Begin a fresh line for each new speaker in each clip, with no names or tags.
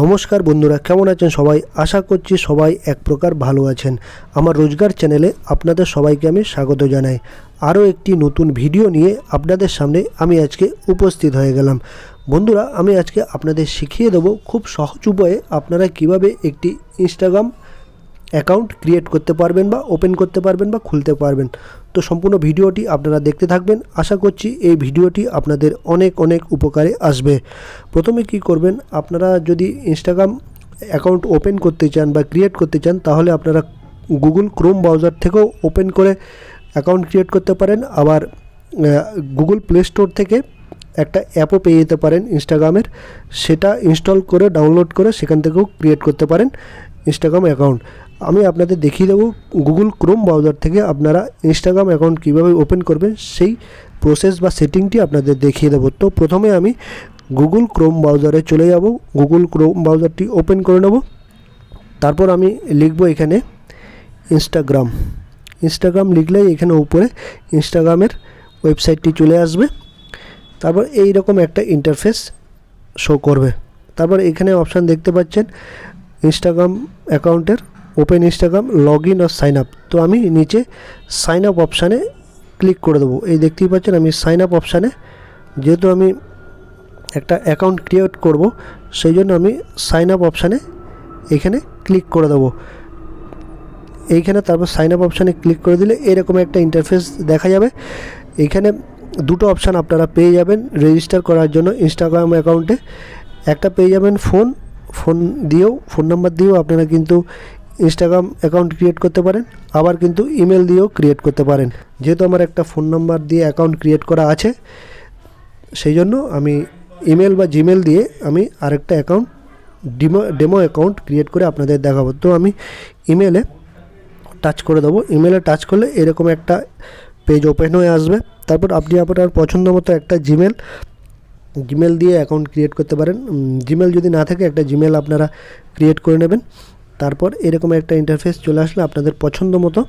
নমস্কার বন্ধুরা, কেমন আছেন সবাই? আশা করছি সবাই এক প্রকার ভালো আছেন। আমার রোজগার চ্যানেলে আপনাদের সবাইকে আমি স্বাগত জানাই। আরও একটি নতুন ভিডিও নিয়ে আপনাদের সামনে আমি আজকে উপস্থিত হয়ে গেলাম। বন্ধুরা, আমি আজকে আপনাদের শিখিয়ে দেবো খুব সহজ উপায়ে আপনারা কীভাবে একটি ইনস্টাগ্রাম অ্যাকাউন্ট ক্রিয়েট করতে পারবেন বা ওপেন করতে পারবেন বা খুলতে পারবেন। তো সম্পূর্ণ ভিডিওটি আপনারা দেখতে থাকবেন। আশা করছি এই ভিডিওটি আপনাদের অনেক অনেক উপকারে আসবে। প্রথমে কি করবেন? আপনারা যদি ইনস্টাগ্রাম অ্যাকাউন্ট ওপেন করতে চান বা ক্রিয়েট করতে চান, তাহলে আপনারা গুগল ক্রোম ব্রাউজার থেকেও ওপেন করে অ্যাকাউন্ট ক্রিয়েট করতে পারেন। আবার গুগল প্লে স্টোর থেকে একটা অ্যাপও পেয়ে যেতে পারেন ইনস্টাগ্রামের সেটা ইনস্টল করে ডাউনলোড করে সেখান থেকেও ক্রিয়েট করতে পারেন ইনস্টাগ্রাম অ্যাকাউন্ট আমি আপনাদের দেখিয়ে দেবো গুগল ক্রোম ব্রাউজার থেকে আপনারা ইনস্টাগ্রাম অ্যাকাউন্ট কীভাবে ওপেন করবেন সেই প্রসেস বা সেটিংটি আপনাদের দেখিয়ে দেবো। তো প্রথমে আমি গুগল ক্রোম ব্রাউজারে চলে যাব। গুগল ক্রোম ব্রাউজারটি ওপেন করে নেব। তারপর আমি লিখব এখানে ইনস্টাগ্রাম ইনস্টাগ্রাম লিখলেই এখানে উপরে ইনস্টাগ্রামের ওয়েবসাইটটি চলে আসবে। তারপর এই রকম একটা ইন্টারফেস শো করবে। তারপর এখানে অপশান দেখতে পাচ্ছেন ইনস্টাগ্রাম অ্যাকাউন্টের ওপেন ইনস্টাগ্রাম লগ ইন আর সাইন আপ তো আমি নিচে সাইন আপ অপশানে ক্লিক করে দেবো। এই দেখতেই পাচ্ছেন আমি সাইন আপ অপশানে যেহেতু আমি একটা অ্যাকাউন্ট ক্রিয়েট করব, সেই জন্য আমি সাইন আপ অপশানে এখানে ক্লিক করে দেবো। এইখানে তারপর সাইন আপ অপশানে ক্লিক করে দিলে এরকম একটা ইন্টারফেস দেখা যাবে। এইখানে দুটো অপশান আপনারা পেয়ে যাবেন রেজিস্টার করার জন্য ইনস্টাগ্রাম অ্যাকাউন্টে একটা পেয়ে যাবেন ফোন ফোন দিয়েও ফোন নাম্বার দিয়েও আপনারা কিন্তু ইনস্টাগ্রাম অ্যাকাউন্ট ক্রিয়েট করতে পারেন, আবার কিন্তু ইমেল দিয়েও ক্রিয়েট করতে পারেন। যেহেতু আমার একটা ফোন নাম্বার দিয়ে অ্যাকাউন্ট ক্রিয়েট করা আছে, সেই জন্য আমি ইমেল বা জিমেল দিয়ে আমি আরেকটা account demo demo account create করে আপনাদের দেখাবো। তো আমি ইমেলে টাচ করে দেবো। ইমেলে টাচ করলে এরকম একটা পেজ ওপেন হয়ে আসবে। তারপর আপনি আপনার পছন্দ মতো একটা জিমেল জিমেল দিয়ে অ্যাকাউন্ট ক্রিয়েট করতে পারেন। জিমেল যদি না থাকে, একটা জিমেল আপনারা ক্রিয়েট করে নেবেন। তারপর এরকম একটা ইন্টারফেস চলে আসলে আপনাদের পছন্দ মতো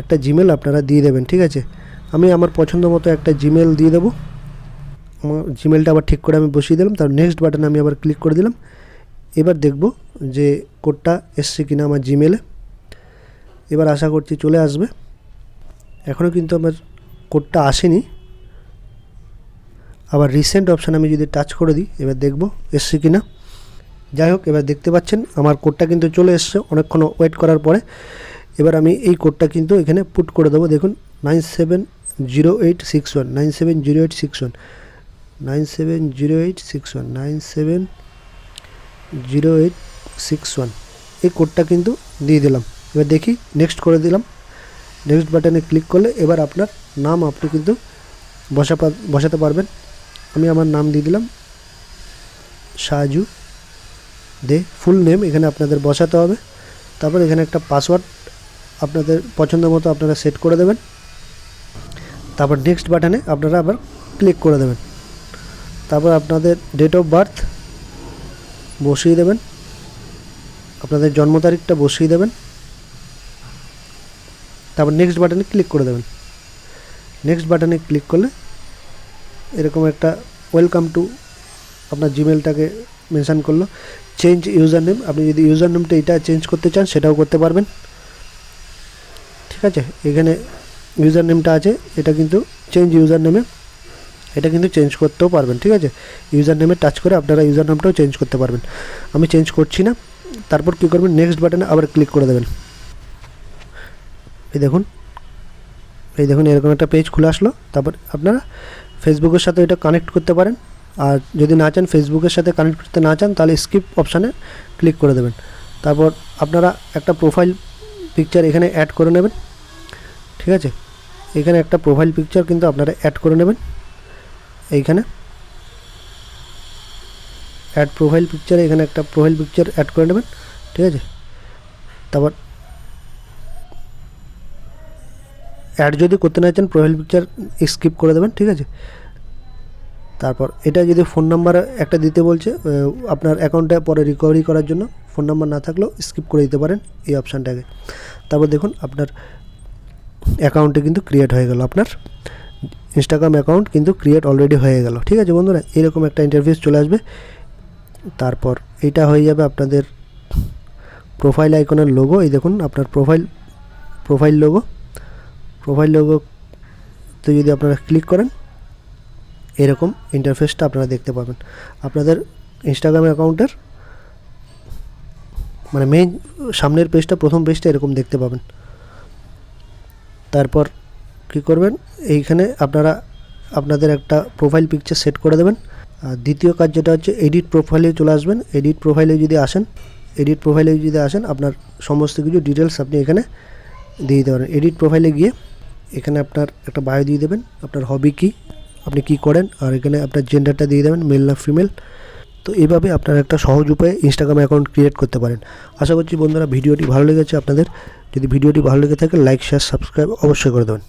একটা জিমেল আপনারা দিয়ে দেবেন, ঠিক আছে? আমি আমার পছন্দ মতো একটা জিমেল দিয়ে দেবো। আমার জিমেলটা আবার ঠিক করে আমি বসিয়ে দিলাম, তার নেক্সট বাটনে আমি আবার ক্লিক করে দিলাম। এবার দেখব যে কোডটা এসছে কিনা আমার জিমেলে এবার আশা করছি চলে আসবে। এখনও কিন্তু আমার কোডটা আসেনি। আবার রিসেন্ট অপশান আমি যদি টাচ করে দিই, এবার দেখব এসছে কি না যাই হোক, এবার দেখতে পাচ্ছেন, আমার কোডটা কিন্তু চলে এসছে। অনেকক্ষণ ওয়েট করার পরে এবার আমি এই কোডটা কিন্তু এখানে পুট করে দেবো। দেখুন nine seven zero eight six one nine seven zero eight six one nine seven zero eight six one nine seven zero eight six one এই কোডটা কিন্তু দিয়ে দিলাম। এবার দেখি নেক্সট করে দিলাম। নেক্সট বাটনে ক্লিক করলে এবার আপনার নাম আপনি কিন্তু বসা বসাতে পারবেন। আমি আমার নাম দিয়ে দিলাম, সাজু। দে ফুল নেম এখানে আপনাদের বসাতে হবে। তারপর এখানে একটা পাসওয়ার্ড আপনাদের পছন্দ মতো আপনারা সেট করে দেবেন। তারপর নেক্সট বাটনে আপনারা আবার ক্লিক করে দেবেন। তারপর আপনাদের ডেট অফ বার্থ বসিয়ে দেবেন। আপনাদের জন্ম তারিখটা বসিয়ে দেবেন। তারপর নেক্সট বাটনে ক্লিক করে দেবেন। নেক্সট বাটনে ক্লিক করলে এরকম একটা ওয়েলকাম টু আপনার জিমেলটাকে মেনশান করল। চেঞ্জ ইউজার নেম আপনি যদি ইউজার নেমটা এটা চেঞ্জ করতে চান, সেটাও করতে পারবেন। ঠিক আছে? এখানে ইউজার নেমটা আছে, এটা কিন্তু চেঞ্জ ইউজার নেমে এটা কিন্তু চেঞ্জ করতেও পারবেন, ঠিক আছে? ইউজার নেমে টাচ করে আপনারা ইউজার নেমটাও চেঞ্জ করতে পারবেন। আমি চেঞ্জ করছি না, তারপর কী করবেন? নেক্সট বাটনে আবার ক্লিক করে দেবেন। এই দেখুন এই দেখুন, এরকম একটা পেজ খুলে আসলো। তারপর আপনারা ফেসবুকের সাথে এটা কানেক্ট করতে পারেন। আর যদি না চান ফেসবুকের সাথে কানেক্ট করতে না চান, তাহলে স্কিপ অপশানে ক্লিক করে দেবেন। তারপর আপনারা একটা প্রোফাইল পিকচার এখানে অ্যাড করে নেবেন। ঠিক আছে? এখানে একটা প্রোফাইল পিকচার কিন্তু আপনারা অ্যাড করে নেবেন। এইখানে অ্যাড প্রোফাইল পিকচারে এখানে একটা প্রোফাইল পিকচার অ্যাড করে নেবেন। ঠিক আছে? তারপর অ্যাড যদি করতে না চান প্রোফাইল পিকচার স্কিপ করে দেবেন। ঠিক আছে? তারপর এটা যদি ফোন নাম্বার একটা দিতে বলছে আপনার অ্যাকাউন্টে পরে রিকভারি করার জন্য ফোন নাম্বার না থাকলেও স্কিপ করে দিতে পারেন এই অপশানটাকে তারপর দেখুন আপনার অ্যাকাউন্টে কিন্তু ক্রিয়েট হয়ে গেল। আপনার ইনস্টাগ্রাম অ্যাকাউন্ট কিন্তু ক্রিয়েট অলরেডি হয়ে গেল। ঠিক আছে বন্ধুরা, এরকম একটা ইন্টারভিউ চলে আসবে। তারপর এটা হয়ে যাবে আপনাদের প্রোফাইল আইকনের লোগো এই দেখুন, আপনার প্রোফাইল প্রোফাইল লোগো প্রোফাইল লোগোতে যদি আপনারা ক্লিক করেন এরকম ইন্টারফেসটা আপনারা দেখতে পাবেন। আপনাদের ইনস্টাগ্রাম অ্যাকাউন্টের মানে মেইন সামনের পেজটা প্রথম পেজটা এরকম দেখতে পাবেন। তারপর কী করবেন? এইখানে আপনারা আপনাদের একটা প্রোফাইল পিকচার সেট করে দেবেন। আর দ্বিতীয় কাজ যেটা হচ্ছে এডিট প্রোফাইলে চলে আসবেন। এডিট প্রোফাইলে যদি আসেন এডিট প্রোফাইলে যদি আসেন, আপনার সমস্ত কিছু ডিটেলস আপনি এখানে দিয়ে দিতে পারেন। এডিট প্রোফাইলে গিয়ে এখানে আপনার একটা বায়ো দিয়ে দেবেন। আপনার হবি কী? আপনি কি করেন? আর এখানে আপনার জেন্ডারটা দিয়ে দেবেন মেল না ফিমেল তো এইভাবে আপনারা একটা সহজ উপায়ে ইনস্টাগ্রাম অ্যাকাউন্ট ক্রিয়েট করতে পারেন। আশা করছি বন্ধুরা ভিডিওটি ভালো লেগেছে আপনাদের। যদি ভিডিওটি ভালো লেগে থাকে লাইক শেয়ার সাবস্ক্রাইব অবশ্যই করে দেবেন।